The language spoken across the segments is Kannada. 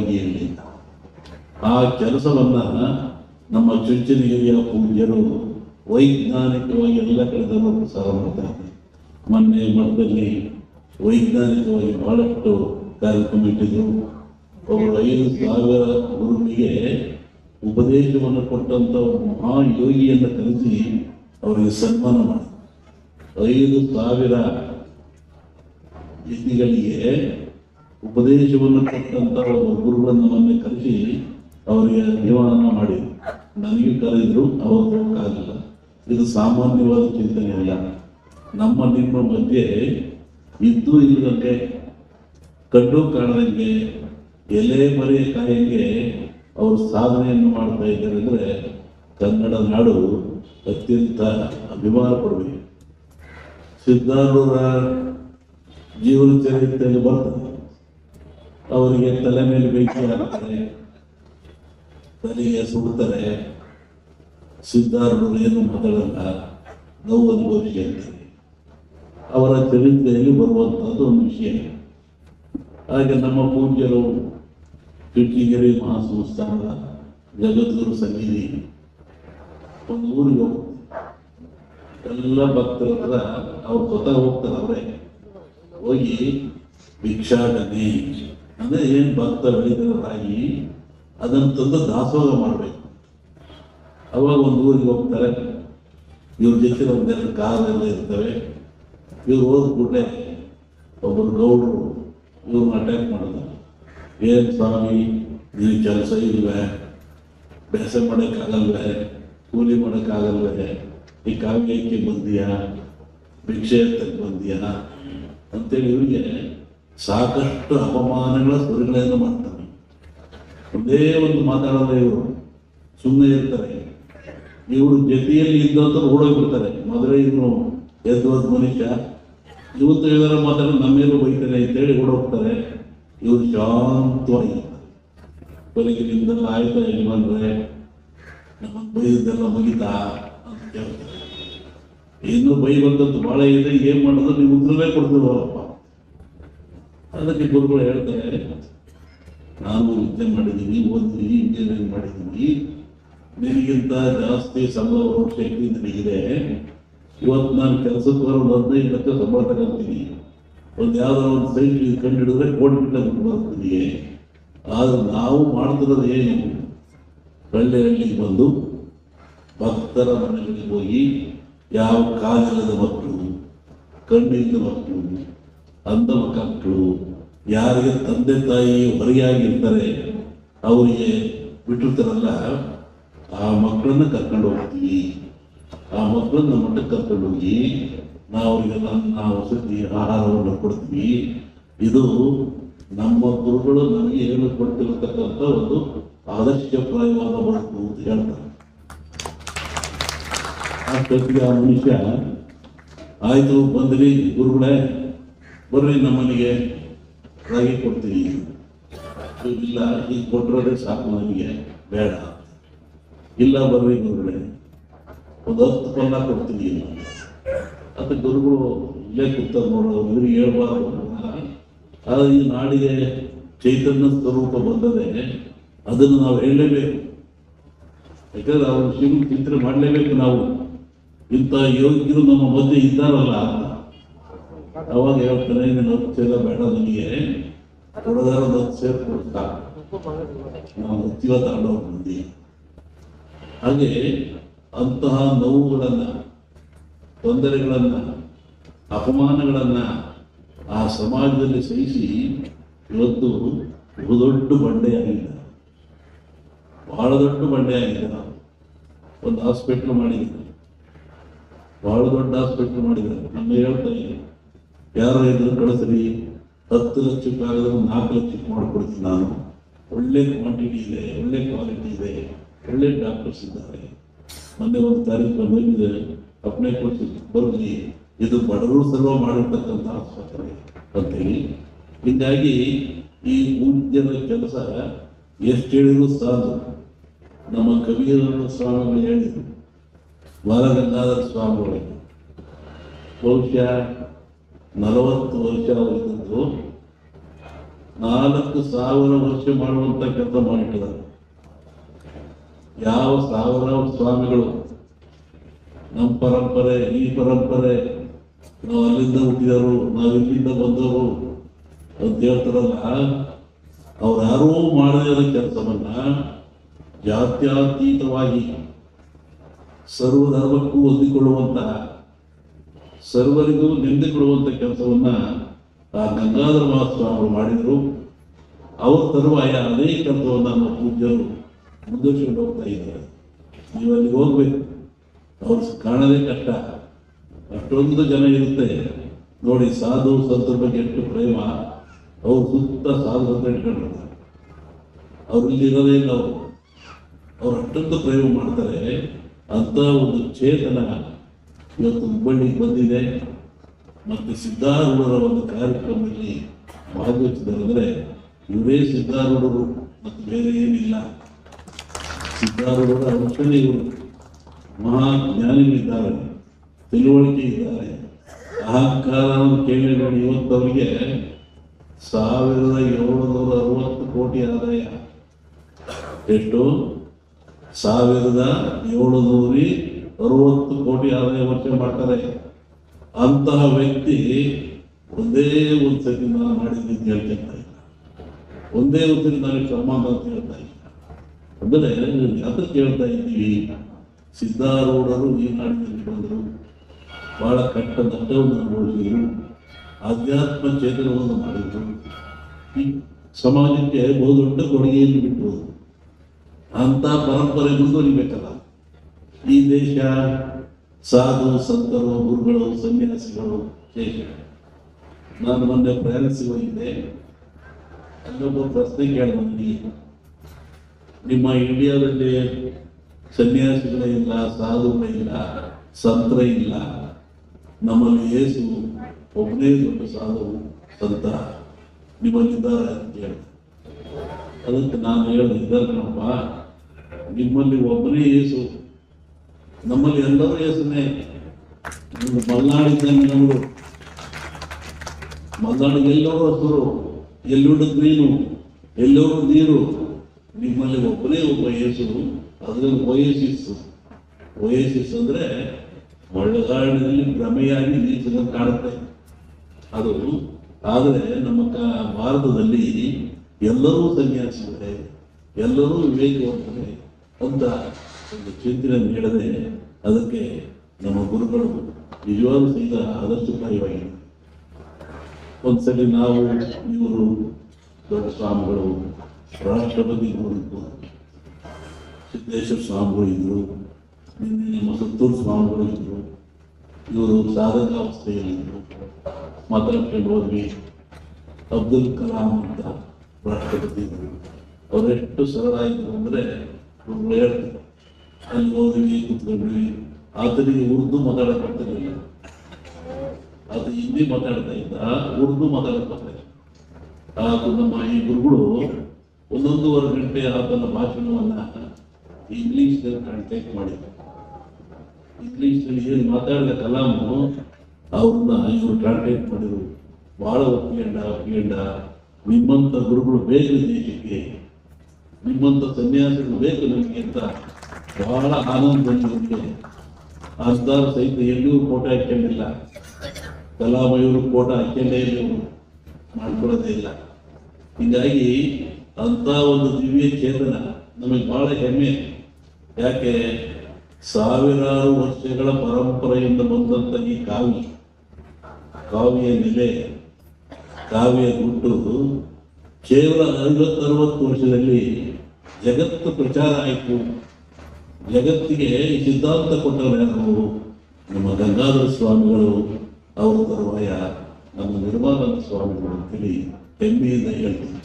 ಹೇಳಲಿಲ್ಲ ಆ ಕೆಲಸವನ್ನ ನಮ್ಮ ಚುಂಚನಗಿರಿಯ ಪೂಜ್ಯರು ವೈಜ್ಞಾನಿಕವಾಗಿ ಎಲ್ಲ ಕಡೆದಲ್ಲೂ ಪ್ರಸಾರ ಮಾಡ್ತಾರೆ. ಮೊನ್ನೆ ಮಠದಲ್ಲಿ ವೈಜ್ಞಾನಿಕವಾಗಿ ಬಹಳಷ್ಟು ಕಾರ್ಯಕ್ರಮ ಇಟ್ಟಿದ್ರು. ಒಬ್ಬರು ಐದು ಸಾವಿರ ಗುರುವಿಗೆ ಉಪದೇಶವನ್ನು ಕೊಟ್ಟಂತ ಮಹಾಯೋಗಿಯನ್ನು ಕರೆಸಿ ಅವರಿಗೆ ಸನ್ಮಾನ ಮಾಡಿದ್ರು. ಐದು ಸಾವಿರ ವ್ಯಕ್ತಿಗಳಿಗೆ ಉಪದೇಶವನ್ನು ಕೊಟ್ಟಂತ ಒಬ್ಬ ಗುರುಗಳನ್ನು ಮೊನ್ನೆ ಕರೆಸಿ ಅವರಿಗೆ ನಿವಾರಣ ಮಾಡಿ. ನನಗೆ ಕರೆದ್ರು ಅವರು ಹೋಗಕ್ಕಾಗಲ್ಲ. ಇದು ಸಾಮಾನ್ಯವಾದ ಚಿಂತನೆ ಅಲ್ಲ. ನಮ್ಮ, ನಿಮ್ಮ ಮಧ್ಯೆ ಇದ್ದು ಇಲ್ಲದಂಗೆ, ಕಂಡು ಕಾಣದಂಗೆ, ಎಲೆ ಮರೆ ಕಾಯಂಗೆ ಅವರು ಸಾಧನೆಯನ್ನು ಮಾಡ್ತಾ ಇದ್ದಾರೆ ಅಂದರೆ ಕನ್ನಡ ನಾಡು ಅತ್ಯಂತ ಅಭಿಮಾನ ಪಡಬೇಕು ಸಿದ್ಧಾರೂಢರ ಜೀವನ ಚರಿತ್ರೆಯಲ್ಲಿ ಬರ್ತದೆ. ಅವರಿಗೆ ತಲೆ ಮೇಲೆ ಬೆಂಕಿ ಹಾಕ್ತಾರೆ, ತಲೆಗೆ ಸುಡ್ತಾರೆ. ಸಿದ್ಧಾರೂಢರು ಏನು ಮಾತಾಡಲ್ಲ, ನೋವು ಅನುಭವಿಸಿ ಅಂತಾರೆ. ಅವರ ಚರಿತ್ರೆಯಲ್ಲಿ ಬರುವಂತಹದ್ದು ಒಂದು ವಿಷಯ. ಹಾಗೆ ನಮ್ಮ ಪೂಜ್ಯರು ಕಿಟ್ಟಿಗೆರೆ ಮಹಾಸಂಸ್ಥಾನದ ಜಗದ್ಗುರು ಸಂಗೀತಿ ಒಂದು ಊರಿಗೆ ಹೋಗ್ತಾರೆ. ಎಲ್ಲ ಭಕ್ತರ ಹತ್ರ ಅವ್ರು ಸ್ವತಃ ಹೋಗ್ತಾರೆ ಅವರೇ. ಹೋಗಿ ಭಿಕ್ಷಾಟನೆ. ಅಂದ್ರೆ ಏನ್ ಭಕ್ತ ಬೆಳೀತಾರೆ ರಾಗಿ ಅದನ್ನು ತಂದು ದಾಸೋಹ ಮಾಡಬೇಕು. ಅವಾಗ ಒಂದು ಊರಿಗೆ ಹೋಗ್ತಾರೆ. ಇವ್ರ ಜೊತೆ ಒಂದೆರಡು ಕಾರ್ ಎಲ್ಲ ಇರ್ತವೆ ಇವ್ರು ಹೋದ ಕೂಡಲೇ ಒಬ್ಬರು ಗೌಡರು ಇವ್ರನ್ನ ಅಟ್ಯಾಕ್ ಮಾಡಿದ್ರು ಏನು ಸ್ವಾಮಿ, ನೀವು ಕೆಲಸ ಇಲ್ವೇ? ಬೇಸ ಮಾಡೋಕ್ಕಾಗಲ್ವೇ? ಕೂಲಿ ಮಾಡೋಕ್ಕಾಗಲ್ವೇ? ಈ ಕಾವ್ಯಕ್ಕೆ ಬಂದೀಯಾ? ಭಿಕ್ಷೆ ಎತ್ತಕ್ಕೆ ಬಂದೀಯಾ? ಅಂತೇಳಿ ಇವರಿಗೆ ಸಾಕಷ್ಟು ಅಪಮಾನಗಳ ಸ್ವರಗಳನ್ನು ಮಾಡ್ತಾರೆ. ಒಂದೇ ಒಂದು ಮಾತಾಡೋದೇ ಇವರು ಸುಮ್ಮನೆ ಇರ್ತಾರೆ. ಇವರು ಜೊತೆಯಲ್ಲಿ ಇದ್ದಂತ ಓಡೋಗ್ಬಿಡ್ತಾರೆ. ಮದುವೆ ಇವರು ಎದ್ದುವಂತ ಮನುಷ್ಯ, ಇವತ್ತು ಹೇಳಿದ್ರೆ ಮಾತಾಡ ನಮ್ಮೇಲೂ ಬೈತಾರೆ ಅಂತೇಳಿ ಓಡೋಗ್ತಾರೆ. ಇವರು ಶಾಂತವಾಗಿ ಬೆಳಗಿನಿಂದ ಆಯ್ತಾ ಬಂದ್ರೆ ನಮ್ಮ ಬೈದೆಲ್ಲ ಮುಗಿತಾ ಅಂತ ಕೇಳ್ತಾರೆ ಇನ್ನು ಬಂದದ್ದು ಭಾಳ ಇದೆ, ಏನ್ ಮಾಡೋದು? ನೀವು ಉತ್ತರವೇ ಕೊಡ್ತೀವಲ್ಲಪ್ಪ. ಅದಕ್ಕೆ ಗುರುಗಳು ಹೇಳ್ತಾರೆ ನಾನು ವಿದ್ಯೆ ಮಾಡಿದ್ದೀನಿ ಓದಿದ್ದೀನಿ ಇಂಜಿನಿಯರಿಂಗ್ ಮಾಡಿದ್ದೀನಿ ನಿನಗಿಂತ ಜಾಸ್ತಿ ಬರೋ ಶಕ್ತಿ ನನಗಿದೆ. ಇವತ್ತು ನಾನು ಕೆಲಸಕ್ಕೆ ಬರೋದು ಹದಿನೈದು ಲಕ್ಷ ಸಂಬಳ ತಗೊಂತೀನಿ. ಒಂದು ಯಾವ್ದಾರ ಒಂದು ಸೈಟ್ ಕಂಡು ಹಿಡಿದ್ರೆ ಕೋಟಿ ದುಡ್ಡು ಬರ್ತೀನಿ ಆದ್ರೆ ನಾವು ಮಾಡ್ತಿರೋದು ಏನು? ಹಳ್ಳಿ ಹಳ್ಳಿಗೆ ಬಂದು ಭಕ್ತರ ಮನೆಗಳಿಗೆ ಹೋಗಿ ಯಾವ ಕಾಲಿಲ್ಲದ ಮಕ್ಕಳು ಕಣ್ಣಿಲ್ಲದ ಮಕ್ಕಳು ಅಂಧ ಮಕ್ಕಳು ಯಾರಿಗೆ ತಂದೆ ತಾಯಿ ಹೊರೆಯಾಗಿರ್ತಾರೆ, ಅವರಿಗೆ ಬಿಟ್ಟಿರ್ತಾರಲ್ಲ, ಆ ಮಕ್ಕಳನ್ನ ಕರ್ಕೊಂಡು ಹೋಗ್ತೀವಿ. ಆ ಮಕ್ಕಳನ್ನ ಮಠಕ್ಕೆ ಕರ್ಕೊಂಡು ಹೋಗಿ ನಾವು ಅವರಿಗೆಲ್ಲ ನಾವು ವಸತಿ ಆಹಾರವನ್ನು ಕೊಡ್ತೀವಿ. ಇದು ನಮ್ಮ ಗುರುಗಳು ನಮಗೆ ಹೇಳಿಕೊಟ್ಟಿರತಕ್ಕಂಥ ಒಂದು ಆದರ್ಶಪ್ರಾಯವಾದ ಬದುಕು ಅಂತ ಹೇಳ್ತಾರೆ. ಆ ಮನುಷ್ಯ ಆಯಿತು ಬಂದ್ರಿ ಗುರುಗಳೇ. ಬರ್ರಿ ನಮ್ಮನಿಗೆ ರಾಗಿ ಕೊಡ್ತೀನಿ. ಇಲ್ಲ ಈಗ ಕೊಟ್ಟರೆ ಸಾಕು, ನನಗೆ ಬೇಡ. ಇಲ್ಲ ಬರ್ರಿ ಗುರುಗಳೇ. ಒಂದು ಹತ್ತು ಪಲ್ಲ ಕೊಡ್ತೀನಿ. ಅದು ಗುರುಗಳು ಇಲ್ಲೇ ಕೂತಾರ ನೋಡೋದು ಇವ್ರಿಗೆ ಹೇಳ್ಬಾರ್ದು. ಆದರೆ ಈ ನಾಡಿಗೆ ಚೈತನ್ಯ ಸ್ವರೂಪ ಬಂದರೆ ಅದನ್ನು ನಾವು ಹೇಳಲೇಬೇಕು. ಯಾಕಂದ್ರೆ ಅವ್ರ ಶಿವ ಚಿಂತನೆ ಮಾಡಲೇಬೇಕು ನಾವು. ಇಂಥ ಯೋಗ್ಯರು ನಮ್ಮ ಮಧ್ಯೆ ಇದ್ದಾರಲ್ಲ. ಅವಾಗ ಹೇಳ್ತಾನೆ ನೀನು ಹತ್ತು ಸೇರ ಬೇಡ ನನಗೆ. ಕೊಡದಾರ ಒಂದು ಸೇರ್ ನಾವು ಹತ್ತಿವ ತಗೊಂಡವ್ರು ಮಂದಿ. ಹಾಗೆ ಅಂತಹ ನೋವುಗಳನ್ನ, ತೊಂದರೆಗಳನ್ನ, ಅಪಮಾನಗಳನ್ನ ಆ ಸಮಾಜದಲ್ಲಿ ಸಹಿಸಿ ಇವತ್ತು ಬಹುದೊಡ್ಡ ಬಂಡೆಯಾಗಿದೆ. ಬಹಳ ದೊಡ್ಡ ಬಂಡೆಯಾಗಿದೆ ನಾವು. ಒಂದು ಹಾಸ್ಪಿಟ್ಲ್ ಮಾಡಿದ್ದಾರೆ. ಬಹಳ ದೊಡ್ಡ ಹಾಸ್ಪಿಟ್ಲ್ ಮಾಡಿದ್ದಾರೆ. ನಮ್ಮ ಹೇಳ್ತಾ ಇದ್ದೀವಿ ಯಾರು ಇದ್ರು ಕಳಿಸ್ರಿ. ಹತ್ತು ಲಕ್ಷಕ್ಕೆ ಆಗದ ನಾಲ್ಕು ಲಕ್ಷಕ್ಕೆ ಮಾಡಿಕೊಡ್ತೀನಿ ನಾನು. ಒಳ್ಳೆ ಕ್ವಾಂಟಿಟಿ ಇದೆ, ಒಳ್ಳೆ ಕ್ವಾಲಿಟಿ ಇದೆ. ಒಳ್ಳೆ ಡಾಕ್ಟರ್ಸ್ ಇದ್ದಾರೆ. ಮೊನ್ನೆ ಒಂದು ತಾರೀಕು ಬಂದಿದೆ ಅಪ್ಲೈ ಕೊಡಿಸಿ ಬರಲಿ ಇದು ಬಡವರು ಸರ್ವ ಮಾಡಿರ್ತಕ್ಕಂಥ ಆಸ್ಪತ್ರೆ ಅಂತೇಳಿ. ಹೀಗಾಗಿ ಈ ಮುಂದಿನ ಕೆಲಸ ಎಷ್ಟು ಹೇಳಿದ್ರು ಸಾಧು ನಮ್ಮ ಕವಿಯರ ಸ್ವಾಮಿಗಳು ಹೇಳಿದರು. ಬಾಲಗಂಗಾಧರ ಸ್ವಾಮಿಗಳು ಬಹುಶಃ ನಲವತ್ತು ವರ್ಷ ಅವರಿದ್ದು ನಾಲ್ಕು ಸಾವಿರ ವರ್ಷ ಮಾಡುವಂತ ಕೆಲಸ ಮಾಡಿಟ್ಟಿದ್ದಾರೆ. ಯಾವ ಸಾವಿರ ಸ್ವಾಮಿಗಳು? ನಮ್ಮ ಪರಂಪರೆ, ಈ ಪರಂಪರೆ, ನಾವು ಅಲ್ಲಿಂದ ಹುಟ್ಟಿದವರು, ನಾವು ಇಲ್ಲಿಂದ ಬಂದವರು ಅಂತ ಹೇಳ್ತಾರಲ್ಲ ಅವ್ರು ಯಾರೂ ಮಾಡದೇ ಇರೋ ಕೆಲಸವನ್ನ ಜಾತ್ಯಾತೀತವಾಗಿ ಸರ್ವಧರ್ಮಕ್ಕೂ ಹೊಂದಿಕೊಳ್ಳುವಂತಹ ಸರ್ವರಿಗೂ ನಿಂದೆ ಕೊಡುವಂತ ಕೆಲಸವನ್ನ ಆ ಗಂಗಾಧರ ಮಹಾಸ್ವಾಮಿಗಳು ಮಾಡಿದರು. ಅವರು ತರುವಾಯ ಅದೇ ಕೆಲಸವನ್ನ ನಮ್ಮ ಪೂಜ್ಯರು ಮುಂದುವರಿಸಿಕೊಂಡು ಹೋಗ್ತಾ ಇದ್ದಾರೆ. ನೀವು ಅಲ್ಲಿಗೆ ಹೋಗ್ಬೇಕು. ಅವ್ರು ಕಾಣದೇ ಕಷ್ಟ. ಅಷ್ಟೊಂದು ಜನ ಇರುತ್ತೆ. ನೋಡಿ, ಸಾಧು ಸಂತರ ಬಗ್ಗೆ ಎಷ್ಟು ಪ್ರೇಮ. ಅವ್ರು ಸುತ್ತ ಸಾಧು ಅಂತ ಇಟ್ಕೊಂಡಿರ್ತಾರೆ. ಅವ್ರಲ್ಲಿ ಇರೋದೇ ಇಲ್ಲ ಅವರು. ಅವ್ರು ಅಷ್ಟೊಂದು ಪ್ರೇಮ ಮಾಡ್ತಾರೆ. ಅಂತ ಒಂದು ಚೇತನ ಇವತ್ತು ಹುಬ್ಬಳ್ಳಿಗೆ ಬಂದಿದೆ. ಮತ್ತೆ ಸಿದ್ಧಾರೂಢರ ಒಂದು ಕಾರ್ಯಕ್ರಮದಲ್ಲಿ ಭಾಗವಹಿಸಿದ್ದಾರೆ ಅಂದ್ರೆ ಇವರೇ ಸಿದ್ಧಾರೂಢರು ಮತ್ತು ಬೇರೆ ಏನಿಲ್ಲ. ಸಿದ್ಧಾರೂಢರ ಅಂಶನೇ ಇವರು ಮಹಾ ಜ್ಞಾನಿಗಳಿದ್ದಾರೆ. ತಿಳುವಳಿಕೆ ಇದ್ದಾರೆ. ಅಹಂಕಾರವನ್ನು ಕೇಳಿ ನೋಡಿ ಇವತ್ತು ಅವರಿಗೆ ಸಾವಿರದ ಏಳುನೂರ ಅರವತ್ತು ಕೋಟಿ ಆದಾಯ. ಎಷ್ಟು? ಸಾವಿರದ ಏಳುನೂರ ಅರವತ್ತು ಕೋಟಿ ಆದಾಯ ವರ್ಷ ಮಾಡ್ತಾರೆ. ಅಂತಹ ವ್ಯಕ್ತಿ ಒಂದೇ ಒಂದು ಸತಿ ನಾನು ಮಾಡಿದ್ದೆ ಅಂತ ಹೇಳ್ತಾ ಇಲ್ಲ ಒಂದೇ ಒಂದು ನನಗೆ ಸಂಬಂಧ ಅಂತ ಹೇಳ್ತಾ ಇಲ್ಲ ಅಂದರೆ ಅದಕ್ಕೆ ಕೇಳ್ತಾ ಇದ್ದೀವಿ ಸಿದ್ಧಾರೂಢರು ಈ ನಾಡಿನಲ್ಲಿ ಬಂದರು. ಬಹಳ ಕಟ್ಟ ನಷ್ಟವನ್ನು ಅನುಭವಿಸಿದರು. ಆಧ್ಯಾತ್ಮ ಚೇತನವನ್ನು ಮಾಡಿದರು. ಈ ಸಮಾಜಕ್ಕೆ ಬಹುದೊಡ್ಡ ಕೊಡುಗೆಯನ್ನು ಬಿಟ್ಟು ಅಂತ ಪರಂಪರೆ ಮುಂದುವರಿಬೇಕಲ್ಲ ಈ ದೇಶ, ಸಾಧು ಸಂತರು, ಗುರುಗಳು, ಸನ್ಯಾಸಿಗಳು, ದೇಶ. ನಾನು ಮೊನ್ನೆ ಪ್ರಯಾಣಿಸಿ ಹೋಗಿದ್ದೆ. ಅಲ್ಲೊಬ್ಬ ಪ್ರಶ್ನೆ ಕೇಳಿ ನಿಮ್ಮ ಇಂಡಿಯಾದಲ್ಲಿ ಸನ್ಯಾಸಿಗಳೇ ಇಲ್ಲ, ಸಾಧುಗಳೇ ಇಲ್ಲ, ಸಂತರ ಇಲ್ಲ. ನಮ್ಮಲ್ಲಿ ಯೇಸು ಒಬ್ಬನೇ ದೊಡ್ಡ ಸಾಧು, ಸಂತ. ನಿಮ್ಮಲ್ಲಿದ್ದಾರೆ ಅಂತ ಹೇಳಿದೆ ಅದಕ್ಕೆ ನಾನು ಹೇಳಿದೆ ನಮ್ಮ ನಿಮ್ಮಲ್ಲಿ ಒಬ್ಬನೇ ಯೇಸು ನಮ್ಮಲ್ಲಿ ಎಲ್ಲರೂ ಯೇಸುನೇ ನೀವು ಮಲ್ನಾಡಿದ್ದಂಗೆ ನಮ್ಮದು ಮಲ್ನಾಡಿಗೆ ಎಲ್ಲರೂ ಹಸಿರು ಎಲ್ಲುಡು ನೀನು ಎಲ್ಲರೂ ನೀರು, ನಿಮ್ಮಲ್ಲಿ ಒಬ್ಬನೇ ಒಬ್ಬ ಯೇಸು, ಅದರಲ್ಲಿ ವಯಸ್ಸಿಸ್ಸು ವಯಸ್ಸಿಸ್ ಅಂದ್ರೆ ಮಳೆಗಾಡಿನಲ್ಲಿ ಭ್ರಮೆಯಾಗಿ ನೀರು ಕಾಣುತ್ತೆ. ಅದು ಆದರೆ ನಮ್ಮ ಭಾರತದಲ್ಲಿ ಎಲ್ಲರೂ ಸನ್ಯಾಸಿಗಳೇ, ಎಲ್ಲರೂ ವಿವೇಕವಂತರೇ ಅಂತ ಒಂದು ಚಿಂತನೆ ನೀಡದೆ ಅದಕ್ಕೆ ನಮ್ಮ ಗುರುಗಳು ನಿಜವಾದ ಸಹಿತ ಆದರ್ಶಪ್ರಾಯವಾಗಿದೆ ಒಂದ್ಸಲಿ ನಾವು ಇವರು ದೊಡ್ಡ ಸ್ವಾಮಿಗಳು, ರಾಷ್ಟ್ರಪತಿ ಸಿದ್ದೇಶ್ವರ ಸ್ವಾಮಿಗಳು ಇದ್ರು, ನಿನ್ನೆ ನಮ್ಮ ಸುತ್ತೂರು ಸ್ವಾಮಿಗಳು ಇದ್ರು, ಇವರು ಸಾಧಕಾವಸ್ಥೆಯಲ್ಲಿದ್ದರು ಮಾತಾಡ್ಕೊಂಡು ಹೋದ್ವಿ, ಅಬ್ದುಲ್ ಕಲಾಂ ಅಂತ ರಾಷ್ಟ್ರಪತಿ ಅವರೆಷ್ಟು ಸರಳ ಇದ್ರು ಅಂದ್ರೆ ಹೇಳ್ತಾರೆ ಅಲ್ಲಿ ಹೋದ್ವಿ ಕುತ್ಕೊಂಡ್ವಿ ಆತನಿಗೆ ಉರ್ದು ಮಾತಾಡಕ್ ಬರ್ತಿರಲಿಲ್ಲ ಆತ ಹಿಂದಿ ಮಾತಾಡ್ತಾ ಇದ್ದ, ಉರ್ದು ಮಾತಾಡಕ್ ಬರ್ತಾರೆ ಆತ ನಮ್ಮ ಈ ಗುರುಗಳು ಒಂದೊಂದೂವರೆ ಗಂಟೆ ಆತನ ಭಾಷಣವನ್ನ ಇಂಗ್ಲಿಷ್ ಟ್ರಾನ್ಸ್ಲೇಟ್ ಮಾಡಿದ್ರು. ಇಂಗ್ಲಿಷ್ನಲ್ಲಿ ಏನು ಮಾತಾಡಿದ ಕಲಾಮು, ಅವ್ರನ್ನ ಇವರು ಟ್ರಾನ್ಸ್ಲೇಟ್ ಮಾಡಿದ್ರು. ಬಹಳ ಒಪ್ಪಿಗೆಂಡ ಒಪ್ಪಿಗೆಂಡ. ನಿಮ್ಮಂತ ಗುರುಗಳು ಬೇಕು ದೇಶಕ್ಕೆ, ನಿಮ್ಮಂತ ಸನ್ಯಾಸಿಗಳು ಬೇಕು ನಮಗೆ ಅಂತ ಬಹಳ ಆನಂದ ಬಂದಿರುತ್ತೆ. ಅರ್ಧಾರ ಸಹಿತ ಎಲ್ಲಿಯೂ ಫೋಟೋ ಹಾಕೊಂಡಿಲ್ಲ ಕಲಾಮಯೂರು ಫೋಟೋ ಹಾಕೊಂಡೇ ಇಲ್ಲ ಮಾಡ್ಕೊಳ್ಳೋದೇ ಇಲ್ಲ. ಹೀಗಾಗಿ ಅಂತ ಒಂದು ದಿವ್ಯ ಚೇತನ ನಮಗೆ ಬಹಳ ಹೆಮ್ಮೆ. ಯಾಕೆ? ಸಾವಿರಾರು ವರ್ಷಗಳ ಪರಂಪರೆಯಿಂದ ಬಂದಂತ ಈ ಕಾವಿ ಕಾವ್ಯ ನೆಲೆ ಕಾವ್ಯ ಗುಟ್ಟು ಕೇವಲ ಐವತ್ತರವತ್ತು ವರ್ಷದಲ್ಲಿ ಜಗತ್ತು ಪ್ರಚಾರ ಆಯಿತು. ಜಗತ್ತಿಗೆ ಸಿದ್ಧಾಂತ ಕೊಟ್ಟವರು ನಮ್ಮ ಗಂಗಾಧರ ಸ್ವಾಮಿಗಳು, ಅವರ ತರುವಾಯ ನಮ್ಮ ನಿರ್ಮಲಾನಂದ ಸ್ವಾಮಿಗಳು ಅಂತೇಳಿ ಹೆಮ್ಮೆಯಿಂದ ಹೇಳ್ತೀನಿ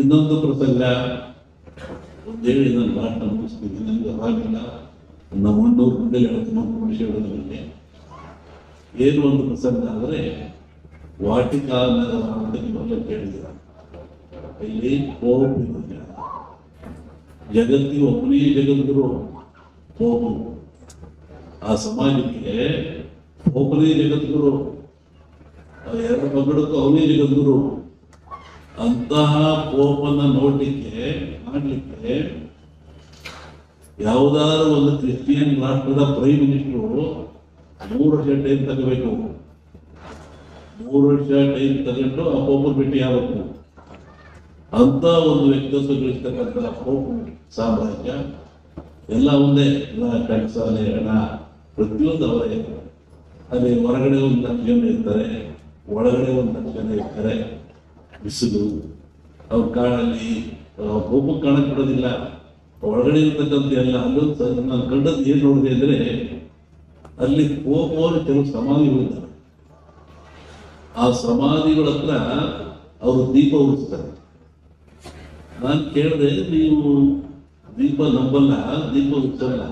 ಇನ್ನೊಂದು ಪ್ರಸಂಗ ದೇವಿ ನಾನು ಮಾತನ್ನು ಮುಗಿಸ್ತೀನಿ. ನನಗೆ ಆಗಿಲ್ಲ ನಮ್ಮ ಮಣ್ಣೂರು ಮುಂದೆ ಹೇಳ್ತೀನಿ ಹೇಳೋದ್ರಲ್ಲಿ ಏನು ಒಂದು ಪ್ರಸಂಗ ಅಂದರೆ ವಾಟಿಕಾ ನಗರ ಅಂತ ಕೇಳಿದ್ದೀರ? ಇಲ್ಲಿ ಇರುತ್ತೆ ಜಗತ್ತಿಗೆ ಒಬ್ಬನೇ ಜಗದ್ಗುರು. ಪೋಪು ಆ ಸಮಾಜಕ್ಕೆ ಒಬ್ಬನೇ ಜಗದ್ಗುರು. ಎರಡು ಮಗಳಕ್ಕೂ ಅವನೇ ಜಗದ್ಗುರು. ಅಂತಹ ಕೋಪನ ನೋಡಲಿಕ್ಕೆ, ಮಾಡಲಿಕ್ಕೆ ಯಾವುದಾದ್ರು ಒಂದು ಕ್ರಿಶ್ಚಿಯನ್ ರಾಷ್ಟ್ರದ ಪ್ರೈಮ್ ಮಿನಿಸ್ಟರು ಮೂರು ವರ್ಷ ಟೈಮ್ ತಗೋಬೇಕು. ಮೂರು ವರ್ಷ ಟೈಮ್ ತಗೊಂಡು ಆ ಪೋಪರ್ ಭೇಟಿ ಆಗಬೇಕು. ಅಂತ ಒಂದು ವ್ಯಕ್ತಿತ್ವ ಗಳಿಸ್ತಕ್ಕಂಥ ಸಾಮ್ರಾಜ್ಯ ಎಲ್ಲ ಒಂದೇ. ಕಟ್ಸಾಲೆ ಹಣ ಪ್ರತಿಯೊಂದು ಅವರೇ ಅಲ್ಲಿ ಹೊರಗಡೆ ಒಂದು ಜನ ಇರ್ತಾರೆ, ಒಳಗಡೆ ಒಂದು ಜನ ಇರ್ತಾರೆ. ಬಿಸಿಲು, ಅವ್ರ ಕಾಡಲ್ಲಿ ಕೋಪ ಕಾಣಕ್ ಬಿಡೋದಿಲ್ಲ ಒಳಗಡೆ ಇರ್ತಕ್ಕಂಥ ಎಲ್ಲ ಅಲ್ಲೊಂದು ನಾನು ಕಂಡದ್ದು ಏನು ನೋಡಿದೆ ಅಂದ್ರೆ, ಅಲ್ಲಿ ಕೋಪವರು ಕೆಲವು ಸಮಾಧಿಗಳಿದ್ದಾವೆ. ಆ ಸಮಾಧಿಗಳ ಹತ್ರ ಅವರು ದೀಪ ಉರಿಸ್ತಾರೆ. ನಾನು ಕೇಳಿದೆ, ನೀವು ದೀಪ ನಂಬಲ್ಲ, ದೀಪ ಉಚ್ಚಲ್ಲ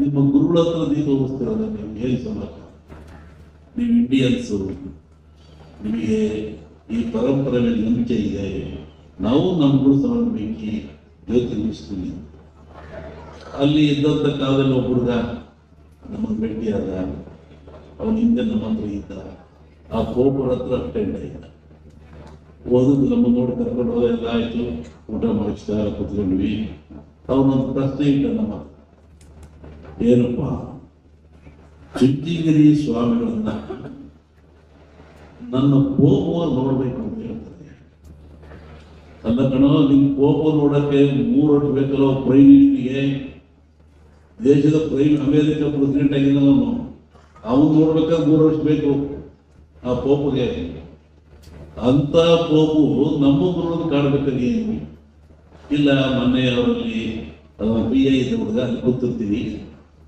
ನಿಮ್ಮ ಗುರುಗಳ ಹತ್ರ ದೀಪ ಉರಿಸ್ತಿರಲ್ಲ ನೀವು ಏನು ಸಂಬಂಧ ನೀವು ಇಂಡಿಯನ್ಸು ನಿಮಗೆ ಈ ಪರಂಪರೆ ಮೇಲೆ ನಂಬಿಕೆ ಇದೆ. ನಾವು ನಮ್ಮ ಗುರು ಬೆಂಕಿ ಜ್ಯೋತಿ ಅಲ್ಲಿ ಇದ್ದಂಥ ಕಾಲದಲ್ಲಿ ಒಬ್ಬ ಹುಡುಗ ನಮ್ಮನ್ನು ಭೇಟಿಯಾದ ಅವನ ಹಿಂದೆ ನಮ್ಮ ಹತ್ರ ಇದ್ದ, ಆ ಗೋಪುರ ಹತ್ರ ಅಟೆಂಡ್ ಆಯ್ತ ಓದುದು ನಮ್ಮ ನೋಡಿ ಕರ್ಕೊಂಡು ಹೋದ ಎಲ್ಲ ಆಯ್ತು. ಊಟ ಮಾಡಿಸ್ತಾ ಕುತ್ಕೊಂಡ್ವಿ. ಅವನೊಂದು ಪ್ರಶ್ನೆ ಇಟ್ಟ ನಮ್ಮ. ಏನಪ್ಪ? ಚಿಂತಿಗಿರಿ ಸ್ವಾಮಿಗಳನ್ನ ನನ್ನ ಕೋಪ ನೋಡ್ಬೇಕು ಅಂತ ಹೇಳ್ತಾರೆ. ಅಲ್ಲ ಕಣೋ, ನಿಮ್ ಕೋಪ ನೋಡಕ್ಕೆ ಮೂರು ವರ್ಷ ಬೇಕಲ್ಲ ಮಿನಿಸ್ಟ್ರಿಗೆ ದೇಶದ ಪ್ರೈಮ್ ಅಮೇರಿಕ ಪ್ರೆಸಿಡೆಂಟ್ ಆಗಿದ್ದಾನು ಅವನು ನೋಡ್ಬೇಕಾದ್ರೆ ಮೂರು ವರ್ಷ ಬೇಕು ಆ ಪೋಪಗೆ ಅಂತ ಪ್ರಭು ನಮ್ಮ ಕಾಡ್ಬೇಕಾಗಿ ಇಲ್ಲ, ಮೊನ್ನೆ ಅವರಲ್ಲಿ ಬಿ ಐ ಹುಡುಗ, ಅಲ್ಲಿ ಕೂತಿರ್ತೀವಿ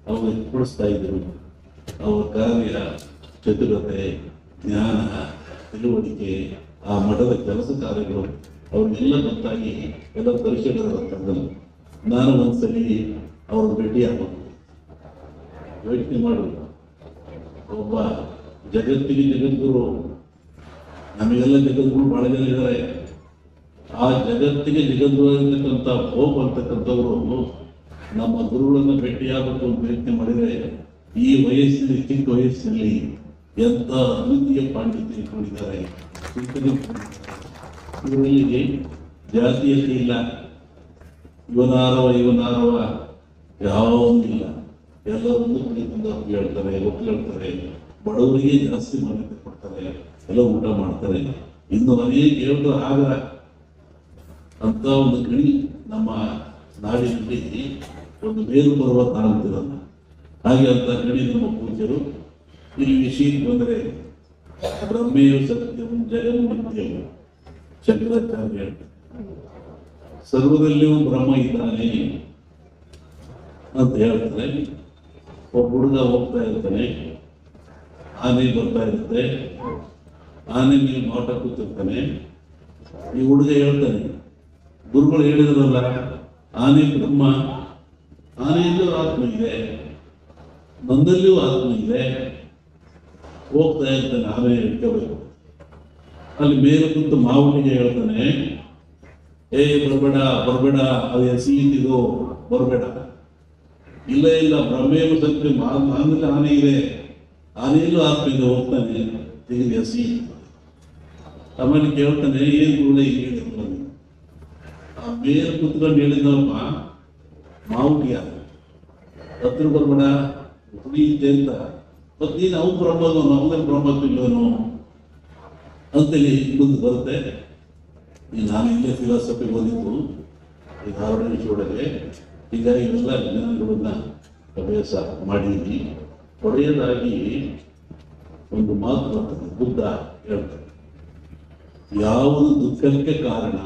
ಅವ್ರು ಕೊಡಿಸ್ತಾ ಇದ್ರು. ಅವ್ರ ಕಾರ್ಯ, ಚತುರತೆ, ಜ್ಞಾನ, ತಿಳುವಳಿಕೆ, ಆ ಮಠದ ಕೆಲಸ ಕಾರ್ಯಗಳು, ಅವ್ರಿಗೆಲ್ಲ ಗೊತ್ತಾಗಿ ಎಲ್ಲ ಪರಿಶೀಲನೆ ನಾನು ಒಂದ್ಸಲಿ ಅವ್ರನ್ನ ಭೇಟಿ ಆಗ್ಬೋದು ಭೇಟಿ ಮಾಡು. ಒಬ್ಬ ಜಗತ್ತಿಗೆ ಜಗದ್ಗುರು ನಮಗೆಲ್ಲ ಜಗದ್ಗುರು ಬಹಳ ಜನ ಇದ್ದಾರೆ. ಆ ಜಗತ್ತಿಗೆ ಜಗದ್ಗುರು ಆಗಿರ್ತಕ್ಕಂಥ ಹೋಪ್ ಅಂತಕ್ಕಂಥವ್ರು ನಮ್ಮ ಗುರುಗಳನ್ನು ಭೇಟಿಯಾಗಬೇಕು ಪ್ರಯತ್ನ ಮಾಡಿದರೆ ಈ ವಯಸ್ಸಿನಲ್ಲಿ, ಚಿಕ್ಕ ವಯಸ್ಸಿನಲ್ಲಿ ಎಂತ ಅದ್ವಿತೀಯ ಪಾಂಡಿತ್ಯ ಇಟ್ಕೊಂಡಿದ್ದಾರೆ. ಇವರಲ್ಲಿ ಜಾತಿಯಲ್ಲಿ ಇಲ್ಲ. ಇವನಾರವ ಇವನಾರವ ಯಾವೊಂದಿಲ್ಲ ಎಲ್ಲರನ್ನು ಅವ್ರು ಹೇಳ್ತಾರೆ ಹೇಳ್ತಾರೆ. ಬಡವರಿಗೆ ಜಾಸ್ತಿ ಮಾನ್ಯತೆ ಕೊಡ್ತಾರೆ. ಎಲ್ಲ ಊಟ ಮಾಡ್ತಾರೆ. ಇನ್ನು ಅನೇಕ ಹೇಳಿದ್ರು ಆಗ ಅಂತ ಒಂದು ಗಣಿ ನಮ್ಮ ನಾಡಿನಲ್ಲಿ ಒಂದು ಮೇರು ಪರ್ವತ ಅಂತಿರಲ್ಲ ಹಾಗೆ ಅಂತ ಗಣಿ ನಮ್ಮ ಪೂಜ್ಯರು ಇಲ್ಲಿ ವಿಷಯಕ್ಕೆ ಬಂದರೆ ಬ್ರಹ್ಮೆಯು ಸತ್ಯವು ಜಯವು ನಿತ್ಯವು ಶಂಕರಾಚಾರ್ಯ ಸರ್ವದಲ್ಲಿಯೂ ಬ್ರಹ್ಮ ಇದ್ದಾನೆ ಅಂತ ಹೇಳ್ತಾರೆ. ಒಬ್ಬ ಹುಡುಗ ಹೋಗ್ತಾ ಇರ್ತಾನೆ. ಆನೆ ಬರ್ತಾ ಇರುತ್ತೆ. ಆನೆ ಮೇಲೆ ನೋಟ ಕೂತಿರ್ತಾನೆ. ಈ ಹುಡುಗ ಹೇಳ್ತಾನೆ, ಗುರುಗಳು ಹೇಳಿದ್ರಲ್ಲ ಆನೆ ಬ್ರಹ್ಮ ಆನೆಯಲ್ಲೂ ಆತ್ಮ ಇದೆ ನನ್ನಲ್ಲಿಯೂ ಆತ್ಮ ಇದೆ, ಹೋಗ್ತಾ ಇರ್ತಾನೆ, ಆನೆ ಹಿಡ್ಕೋಬೇಕು. ಅಲ್ಲಿ ಮೇಲೆ ಕುಂತು ಮಾವನಿಗೆ ಹೇಳ್ತಾನೆ, ಏ ಬರಬೇಡ ಬರಬೇಡ, ಅದು ಹಸಿ ಇದು ಬರಬೇಡ. ಇಲ್ಲ ಇಲ್ಲ ಬ್ರಹ್ಮೇವ ಸತ್ಯ ನಾನಲ್ಲಿ ಆನೆ ಇದೆ ಆನೆಯಲ್ಲೂ ಆತ್ಮ ಇದೆ, ಹೋಗ್ತಾನೆ ತೆಗೆದು ಎಸಿ ಆಮೇಲೆ ಕೇಳ್ತಾನೆ ಏನ್ ಗುರುಳೆ ಹೀಗೆ ಹೇಳಿದ್ರು. ಆ ಬೇರೆ ಕುತ್ಕೊಂಡು ಹೇಳಿದವಪ್ಪ ಮಾವುಟಿಯ ಹತ್ರ ಬರ್ಬೇಡ ಹುಡುಗಿದ್ದೆ ಅಂತ. ಮತ್ತೆ ನೀನು ಬ್ರಹ್ಮದು ಬ್ರಹ್ಮದವನು ಅವನಲ್ಲಿ ಬ್ರಹ್ಮತ್ವಿಲ್ಲವನು ಅಂತೇಳಿ ಮುಂದೆ ಬರುತ್ತೆ. ನಾನು ಇಲ್ಲೇ ಫಿಲಾಸಫಿ ಓದಿದ್ದು, ಈ ಧಾರವಾಡ ಒಳಗೆ ಈಗ ಇವೆಲ್ಲ ಜ್ಞಾನಗಳನ್ನ ಅಭ್ಯಾಸ ಮಾಡಿದ್ದೀನಿ ಕೊನೆಯದಾಗಿ ಒಂದು ಮಾತು ಬರ್ತದೆ, ಬುದ್ಧ ಹೇಳ್ತಾರೆ. ಯಾವುದು ದುಃಖಕ್ಕೆ ಕಾರಣ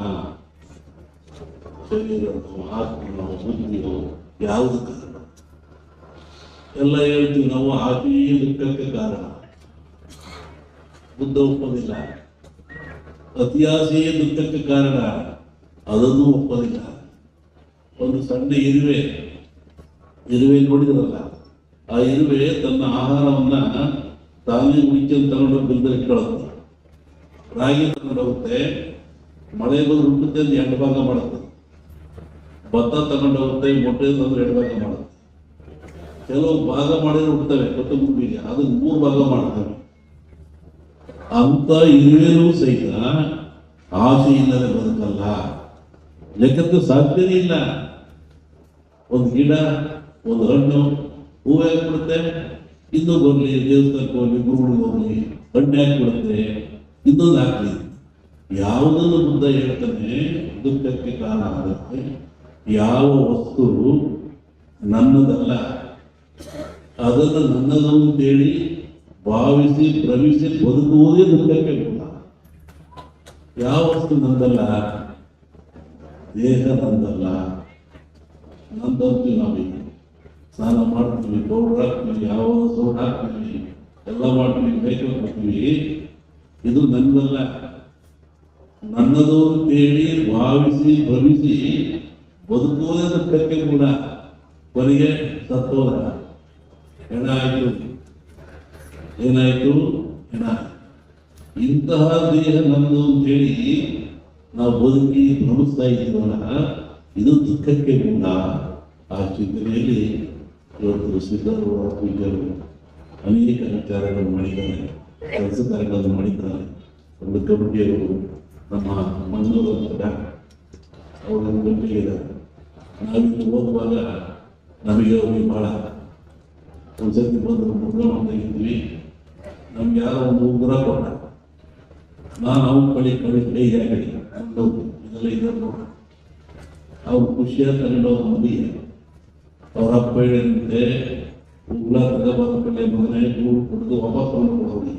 ಶರೀರನೋ ಆತ್ಮನೋ ಬುದ್ಧಿಯೋ ಯಾವುದು ಕಾರಣ ಎಲ್ಲ ಹೇಳ್ತೀವಿ ನಾವು ಆಕೆಯೇ ದುಃಖಕ್ಕೆ ಕಾರಣ ಬುದ್ಧ ಒಪ್ಪೋದಿಲ್ಲ ಅತಿಯಾಸೆಯೇ ದುಃಖಕ್ಕೆ ಕಾರಣ ಅದನ್ನು ಒಪ್ಪೋದಿಲ್ಲ ಒಂದು ಸಣ್ಣ ಇರುವೆ ಇರುವೆ ನೋಡಿದ್ರಲ್ಲ ಆ ಇರುವೆ ತನ್ನ ಆಹಾರವನ್ನ ತಾನೇ ಉಳಿಕೊಂಡು ತಗೊಂಡೋಗಿ ಬಿಲ್ದಲ್ಲಿ ಇಟ್ಕೊಳ್ಳುತ್ತೆ ರಾಗಿ ತಗೊಂಡೋಗುತ್ತೆ ಮಳೆ ಬಂದು ಹುಟ್ಟುತ್ತೆ ಅಂದ್ರೆ ಎರಡು ಭಾಗ ಮಾಡುತ್ತೆ. ಭತ್ತ ತಗೊಂಡೋಗುತ್ತೆ ಮೊಟ್ಟೆ ತಂದ್ರೆ ಎರಡು ಭಾಗ ಮಾಡುತ್ತೆ. ಕೆಲವು ಭಾಗ ಮಾಡಿದ್ರೆ ಹುಡ್ತವೆ ಭೂಮಿಗೆ ಅದು ಮೂರು ಭಾಗ ಮಾಡ್ತವೆ ಅಂತ ಇರುವೆನೂ ಸಹಿತ ಆಸೆ ಇಲ್ಲದೆ ಬದುಕಲ್ಲ. ಯಾಕಂದ್ರೆ ಸಾಧ್ಯನೇ ಇಲ್ಲ. ಒಂದು ಗಿಡ, ಒಂದು ಹಣ್ಣು, ಹೂವು ಹಾಕ್ಬಿಡುತ್ತೆ ಇನ್ನೂ ಬರಲಿ ದೇವಸ್ಥಾನಕ್ಕೆ ಹೋಗ್ಲಿ ಗುರುಗಳಿಗೆ ಹೋಗ್ಲಿ ಹಣ್ಣು ಹಾಕ್ಬಿಡುತ್ತೆ. ಇನ್ನೊಂದು ಆಗ್ಲಿ ಯಾವುದನ್ನು ಬುದ್ಧ ಹೇಳ್ತಾನೆ ದುಃಖಕ್ಕೆ ಕಾರಣ ಆಗುತ್ತೆ, ಯಾವ ವಸ್ತು ನನ್ನದಲ್ಲ, ಅದನ್ನು ನನ್ನದು ಅಂತೇಳಿ ಭಾವಿಸಿ, ಭ್ರಮಿಸಿ ಬದುಕುವುದೇ ದುಃಖಕ್ಕೆ ಮೂಲ ಯಾವ ವಸ್ತು ನಂದಲ್ಲ ದೇಹ ನಂದಲ್ಲ ನಂದಂತೂ ನಾವೀಗ ಸ್ನಾನ ಮಾಡ್ತೀವಿ ಪೌಡರ್ ಹಾಕ್ತೀವಿ ಯಾವ ಸೋಡ್ ಹಾಕ್ತೀವಿ, ಎಲ್ಲ ಮಾಡ್ತೀವಿ ಹಾಕ್ತೀವಿ ಇದು ನನ್ನದಲ್ಲ ನನ್ನದು ಅಂತೇಳಿ ಭಾವಿಸಿ ಭವಿಸಿ ದುಃಖಕ್ಕೆ ಕೂಡ ಕೊನೆಗೆ ಸತ್ತೋದ. ಹೆಣ ಆಯಿತು. ಏನಾಯಿತು? ಹೆಣ. ಇಂತಹ ದೇಹ ನನ್ನದು ಅಂತೇಳಿ ನಾವು ಬದುಕಿ ಭ್ರಮಿಸ್ತಾ ಇದ್ದೀವಲ್ಲ, ಇದು ದುಃಖಕ್ಕೆ ಕೂಡ ಆ ಚಿಂತನೆಯಲ್ಲಿ ಇವತ್ತು ಸಿದ್ಧರು ಪೂಜರು ಅನೇಕ ವಿಚಾರಗಳು ಮಾಡಿದ್ದಾರೆ. ಕೆಲಸ ಕಾರ್ಯಗಳನ್ನು ಮಾಡಿದ್ದಾರೆ ಒಂದು ಕಮಿಟಿಯವರು ನಮ್ಮ ಮಂಗಳೂರು ಅವರನ್ನು ಕಮಿಟಿಯಿದ್ದಾರೆ ನಾವಿಲ್ಲಿ ಹೋಗುವಾಗ ನಮಗೆ ಅವ್ರಿಗೆ ಬಹಳ ಒಂದ್ಸತಿ ಬಂದು ಪ್ರೋಗ್ರಾಮ್ ತೆಗಿದ್ವಿ ನಮ್ಗೆ ಯಾರೋ ಒಂದು ಉಗುರ ಕೊಟ್ಟ. ನಾನು ಅವ್ನ ಕಡೆ ಕಡೆ ಕೈ ಹಾಕಿ ಇದೆಲ್ಲ ಇದನ್ನು ಅವ್ರು ಖುಷಿಯಾಗಿ ತಗೊಂಡೋಗಿ ಮಂದಿ ಅವ್ರ ಅಪ್ಪ ಹೇಳಿದಂತೆ, ಉಗ್ರ ತಗೋಬಾರ ಕಡೆ ಮಗನೇ ದೂರು ಕುಡಿದು ವಾಪಸ್ ಬಂದು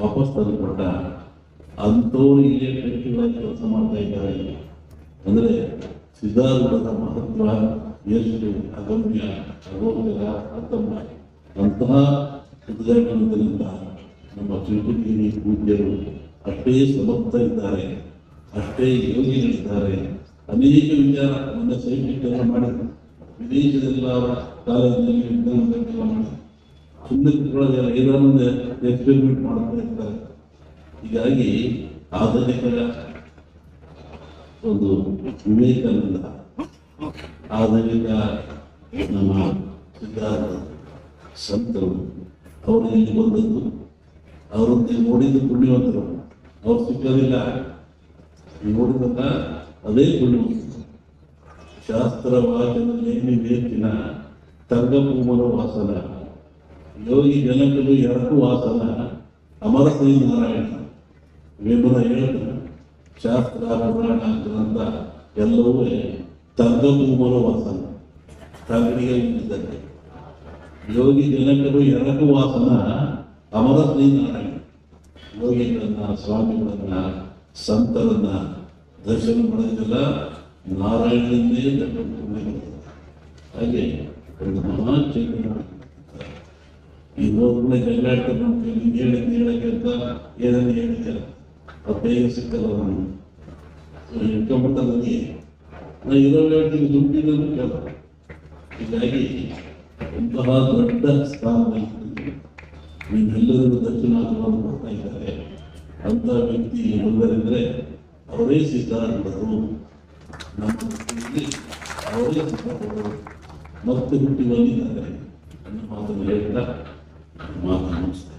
ವಾಪಸ್ ತಂದು ಕೊಟ್ಟ ಅಂಥವ್ರು ಇಲ್ಲೇ ಕಟ್ಟಿಗಳಾಗಿ ಕೆಲಸ ಮಾಡ್ತಾ ಇದ್ದಾರೆ. ಅಂದ್ರೆ ಸಿದ್ಧಾರೂಢದ ಮಹತ್ವ ಎಷ್ಟು ಅಗಮ್ಯ ಅಗೋಚರ ಅರ್ಥಮ್ಯ ಅಂತಹ ಉದ್ಘಾಟನದಿಂದ ನಮ್ಮ ಚಿರುಕುಗಿರಿ ಪೂಜ್ಯರು ಅಷ್ಟೇ ಸಮರ್ಥ ಇದ್ದಾರೆ, ಅಷ್ಟೇ ಯೋಗಿಗಳಿದ್ದಾರೆ ಅನೇಕ ವಿಚಾರ ನನ್ನ ಸೈನಿಕ ಎಲ್ಲ ಮಾಡಿದ್ರು. ವಿದೇಶದಲ್ಲಿ ಅವರ ಕಾಲೇಜಿನಲ್ಲಿ ವಿಜ್ಞಾನದಲ್ಲೆಲ್ಲ ಮಾಡಿದ್ರು. ಏನಾದ್ರು ಒಂದು ಎಕ್ಸ್ಪೆರಿಮೆಂಟ್ ಮಾಡ್ತಾ ಇರ್ತಾರೆ ಹೀಗಾಗಿ ಆಧುನಿಕ ಒಂದು ವಿವೇಕಾನಂದ, ಆಧುನಿಕ ನಮ್ಮ ಸಿದ್ಧಾರ್ಥ ಸಂತರು, ಅವರು ಇಲ್ಲಿ ಬಂದದ್ದು. ಅವರೊಂದಿಗೆ ನೋಡಿದ್ದು ಪುಣ್ಯವಂತರು. ಅವ್ರು ಸಿಕ್ಕೋದಿಲ್ಲ ನೋಡಿದಾಗ ಅದೇ ಪುಣ್ಯವಂತರು. ಶಾಸ್ತ್ರ ವಾಚನದಲ್ಲಿ ವೇತಿನ ತಂಗಪೂಮನ ವಾಸನ. ಯೋಗಿ ಜನಕರು ಎರಡು ವಾಸನ ಅಮರ ಶ್ರೀ ನಾರಾಯಣ. ವಿಮಲ ಹೇಳಿದ ಶಾಸ್ತ್ರ ಪುರಾಣ ಗ್ರಂಥ ಎಲ್ಲವೂ ತಂಗಪೂಮನ ವಾಸನ. ತಂಗಡಿಗೆ ನಿಂತಿದ್ದಾರೆ ಯೋಗಿ ಜನಕರು ಎರಡಕ್ಕೂ ವಾಸನ ಅಮರ ಶ್ರೀ ನಾರಾಯಣ. ಯೋಗಿಗಳನ್ನ, ಸ್ವಾಮಿಗಳನ್ನ, ಸಂತರನ್ನ ದರ್ಶನ ಮಾಡೋದಿಲ್ಲ ನಾರಾಯಣನೇ. ಹಾಗೆ ಒಂದು ಮಹಾ ನಮ್ಮ ಕೈಲಿ ಹೇಳಿದ್ದು ಹೇಳಕ್ಕೆ ಅಂತ ಏನನ್ನ ಅದು ಬೇಗ ಸಿಕ್ಕಲ್ಲ ನಾನು ಇಟ್ಕೊಂಡ್ಬಿಟ್ಟ ನನಗೆ ನಾ ಇರೋ ಹೇಳ್ತೀನಿ ದುಡ್ಡಿನೂ ಕೇಳಲ್ಲ ಹೀಗಾಗಿ ಇಂತಹ ದೊಡ್ಡ ಸ್ಥಾನದಲ್ಲಿ ನೀವೆಲ್ಲರಿಗೂ ದರ್ಶನ ಆಗುವನ್ನು ಕೊಡ್ತಾ ಇದ್ದಾರೆ ಅಂತ ವ್ಯಕ್ತಿ ಬಂದರೆಂದರೆ ಅವರೇ ಸಿದ್ಧಾರ್ಥರು ನಮ್ಮ ಅವರೇ ಸಿದ್ಧಾರ್ಥರು ಮತ್ತೆ ಹುಟ್ಟಿ ಬಂದಿದ್ದಾರೆ ನನ್ನ ಮಾತನ್ನು ಹೇಳ್ತಾ ಮಾತನ್ನು ಮುಗಿಸ್ತೇನೆ